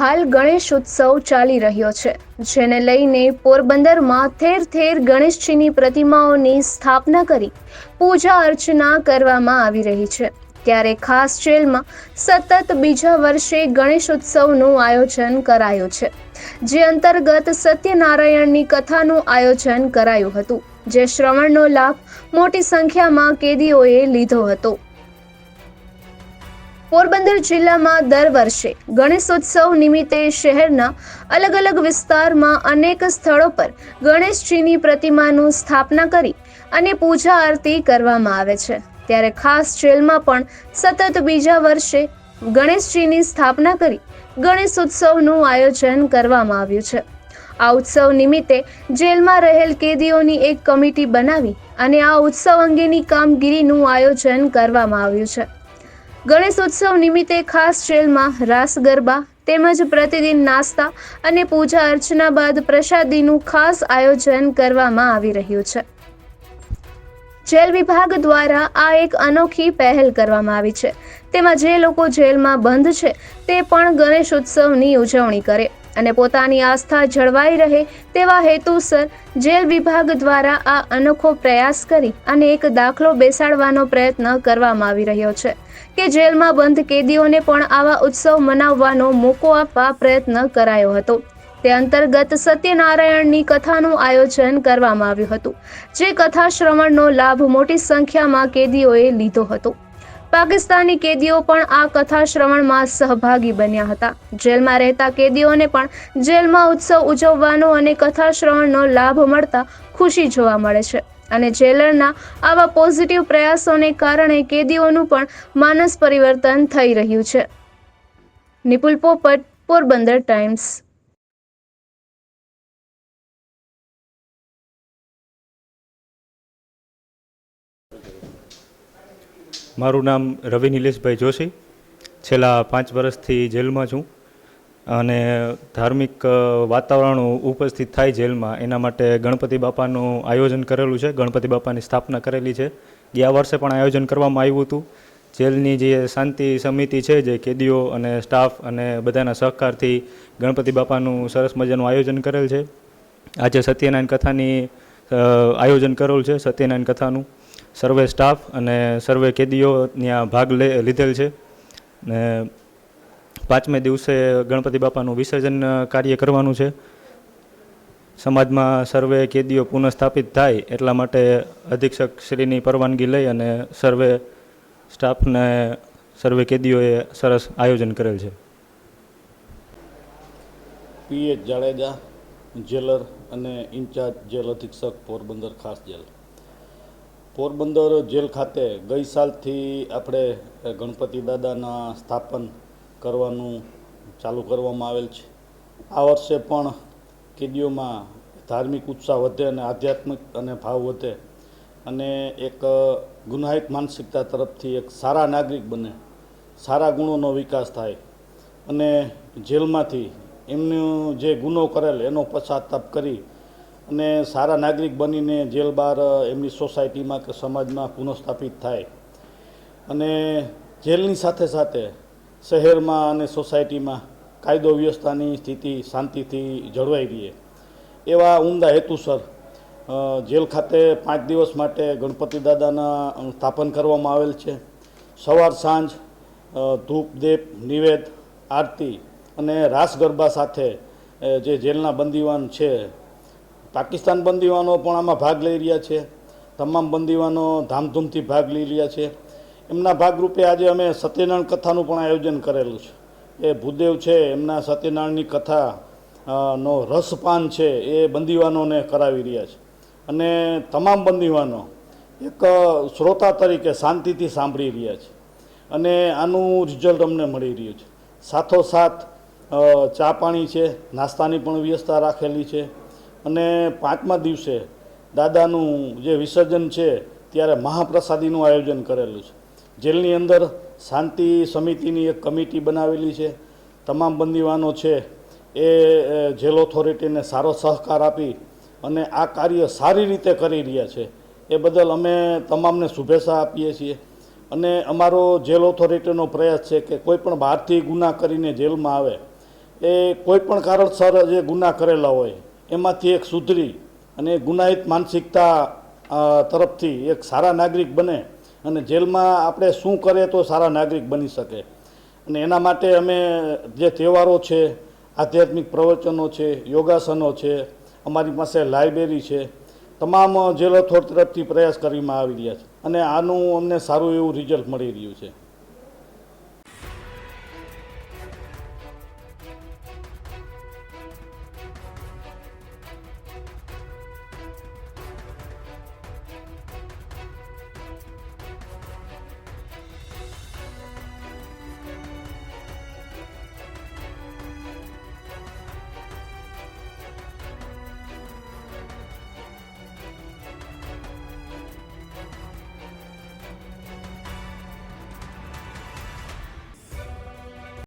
હાલ ગણેશ ઉત્સવ ચાલી રહ્યો છે, જેને લઈને પોરબંદરમાં ઠેર ઠેર ગણેશજીની પ્રતિમાઓની સ્થાપના કરી પૂજા અર્ચના કરવામાં આવી રહી છે. ત્યારે ખાસ જેલમાં સતત બીજા વર્ષે ગણેશ ઉત્સવનું આયોજન કરાયું છે, જે અંતર્ગત સત્યનારાયણની કથાનું આયોજન કરાયું હતું, જે શ્રવણનો લાભ મોટી સંખ્યામાં કેદીઓએ લીધો હતો. પોરબંદર જિલ્લામાં દર વર્ષે ગણેશોત્સવ નિમિત્તે શહેરના અલગ અલગ વિસ્તારમાં અનેક સ્થળો પર ગણેશજીની પ્રતિમાનું સ્થાપના કરી અને પૂજા આરતી કરવામાં આવે છે. ત્યારે ખાસ જેલમાં પણ સતત બીજા વર્ષે ગણેશજીની સ્થાપના કરી ગણેશ ઉત્સવનું આયોજન કરવામાં આવ્યું છે. આ ઉત્સવ નિમિત્તે જેલમાં રહેલ કેદીઓની એક કમિટી બનાવી અને આ ઉત્સવ અંગેની કામગીરીનું આયોજન કરવામાં આવ્યું છે. ગણેશ ઉત્સવ નિમિત્તે ખાસ જેલમાં રાસ, ગરબા તેમજ પ્રતિદિન નાસ્તા અને પૂજા અર્ચના બાદ પ્રસાદીનું ખાસ આયોજન કરવામાં આવી રહ્યું છે. જેલ વિભાગ દ્વારા આ એક અનોખી પહેલ કરવામાં આવી છે. તેમાં જે લોકો જેલમાં બંધ છે, તે પણ ગણેશ ઉત્સવની ઉજવણી કરે. અને પોતાની આસ્થા જળવાઈ રહે તેવા હેતુસર જેલ વિભાગ દ્વારા આ અનોખો પ્રયાસ કરી અને એક દાખલો બેસાડવાનો પ્રયત્ન કરવામાં આવી રહ્યો છે કે જેલમાં બંધ કેદીઓને પણ આવા ઉત્સવ મનાવવાનો મોકો આપવા પ્રયત્ન કરાયો હતો. તે અંતર્ગત સત્યનારાયણની કથાનું આયોજન કરવામાં આવ્યું હતું, જે કથા શ્રવણનો લાભ મોટી સંખ્યામાં કેદીઓએ લીધો હતો. પાકિસ્તાની કેદીઓ પણ આ કથા શ્રવણમાં સહભાગી બન્યા હતા. જેલમાં રહેતા કેદીઓને પણ જેલમાં ઉત્સવ ઉજવવાનો અને કથા શ્રવણનો લાભ મળતા ખુશી જોવા મળે છે અને જેલરના આવા પોઝિટિવ પ્રયાસોને કારણે કેદીઓનું પણ માનસ પરિવર્તન થઈ રહ્યું છે. નિપુલ પોપટ, પોરબંદર ટાઈમ્સ. મારું નામ રવિ નિલેશભાઈ જોશી. છેલ્લા પાંચ વર્ષથી જેલમાં છું અને ધાર્મિક વાતાવરણ ઉપસ્થિત થાય જેલમાં. એના માટે ગણપતિ બાપાનું આયોજન કરેલું છે. ગણપતિ બાપાની સ્થાપના કરેલી છે. ગયા વર્ષે પણ આયોજન કરવામાં આવ્યું હતું. જેલની જે શાંતિ સમિતિ છે, જે કેદીઓ અને સ્ટાફ અને બધાના સહકારથી ગણપતિ બાપાનું સરસ મજાનું આયોજન કરેલ છે. આજે સત્યનારાયણ કથાની આયોજન કરેલું છે, સત્યનારાયણ કથાનું. સર્વે સ્ટાફ અને સર્વે કેદીઓ ત્યાં ભાગ લે, લીધેલ છે. ને પાંચમે દિવસે ગણપતિ બાપાનું વિસર્જન કાર્ય કરવાનું છે. સમાજમાં સર્વે કેદીઓ પુનઃસ્થાપિત થાય એટલા માટે અધિક્ષક શ્રીની પરવાનગી લઈ અને સર્વે સ્ટાફને સર્વે કેદીઓએ સરસ આયોજન કરેલ છે. પીએચ જાડેજા, જેલર અને ઇન્ચાર્જ જેલ અધિક્ષક પોરબંદર ખાસ જેલ. પોરબંદર જેલ ખાતે ગઈ સાલથી આપણે ગણપતિ દાદાના સ્થાપન કરવાનું ચાલુ કરવામાં આવેલ છે. આ વર્ષે પણ કેદીઓમાં ધાર્મિક ઉત્સાહ વધે અને આધ્યાત્મિક અને ભાવ વધે અને એક ગુનાહિત માનસિકતા તરફથી એક સારા નાગરિક બને, સારા ગુણોનો વિકાસ થાય અને જેલમાંથી એમનું જે ગુનો કરેલ એનો પશ્ચાતાપ કરી અને સારા નાગરિક બનીને જેલ બહાર એમની સોસાયટીમાં કે સમાજમાં પુનઃસ્થાપિત થાય. અને જેલની સાથે સાથે શહેરમાં અને સોસાયટીમાં કાયદો વ્યવસ્થાની સ્થિતિ શાંતિથી જળવાઈ રહે. એવા ઉમદા હેતુસર જેલ ખાતે પાંચ દિવસ માટે ગણપતિ દાદાના સ્થાપન કરવામાં આવેલ છે. સવાર સાંજ ધૂપદેપ ધૂપ, દીપ, નિવેદ, આરતી અને રાસ ગરબા સાથે જે જેલના બંદીવાન છે પાકિસ્તાન બંદીવાનો પણ આમાં ભાગ લઈ રહ્યા છે. તમામ બંદીવાનો ધામધૂમથી ભાગ લઈ રહ્યા છે. એમના ભાગરૂપે આજે અમે સત્યનારાયણ કથાનું પણ આયોજન કરેલું છે. એ ભૂદેવ છે, એમના સત્યનારાયણની કથા નો રસપાન છે, એ બંદીવાનોને કરાવી રહ્યા છે. અને તમામ બંદીવાનો એક શ્રોતા તરીકે શાંતિથી સાંભળી રહ્યા છે. અને આનું રિઝલ્ટ અમને મળી રહ્યું છે. સાથોસાથ ચા પાણી છે, નાસ્તાની પણ વ્યવસ્થા રાખેલી છે. અને પાંચમા દિવસે દાદાનું જે વિસર્જન છે, ત્યારે મહાપ્રસાદીનું આયોજન કરેલું છે. જેલની અંદર શાંતિ સમિતિની એક કમિટી બનાવેલી છે. તમામ બંદીવાનો છે એ જેલ ઓથોરિટીને સારો સહકાર આપી અને આ કાર્ય સારી રીતે કરી રહ્યા છે. એ બદલ અમે તમામને શુભેચ્છા આપીએ છીએ. અને અમારો જેલ ઓથોરિટીનો પ્રયાસ છે કે કોઈ પણ બહારથી ગુના કરીને જેલમાં આવે, એ કોઈ પણ કારણસર જે ગુના કરેલા હોય એમાંથી એક સુધરી અને ગુનાહિત માનસિકતા તરફથી એક સારા નાગરિક બને અને જેલમાં આપણે શું કરે તો સારા નાગરિક બની શકે. અને એના માટે અમે જે તહેવારો છે, આધ્યાત્મિક પ્રવચનો છે, યોગાસનો છે, અમારી પાસે લાઇબ્રેરી છે, તમામ જેલ અથોર તરફથી પ્રયાસ કરવામાં આવી રહ્યા છે. અને આનું અમને સારું એવું રિઝલ્ટ મળી રહ્યું છે.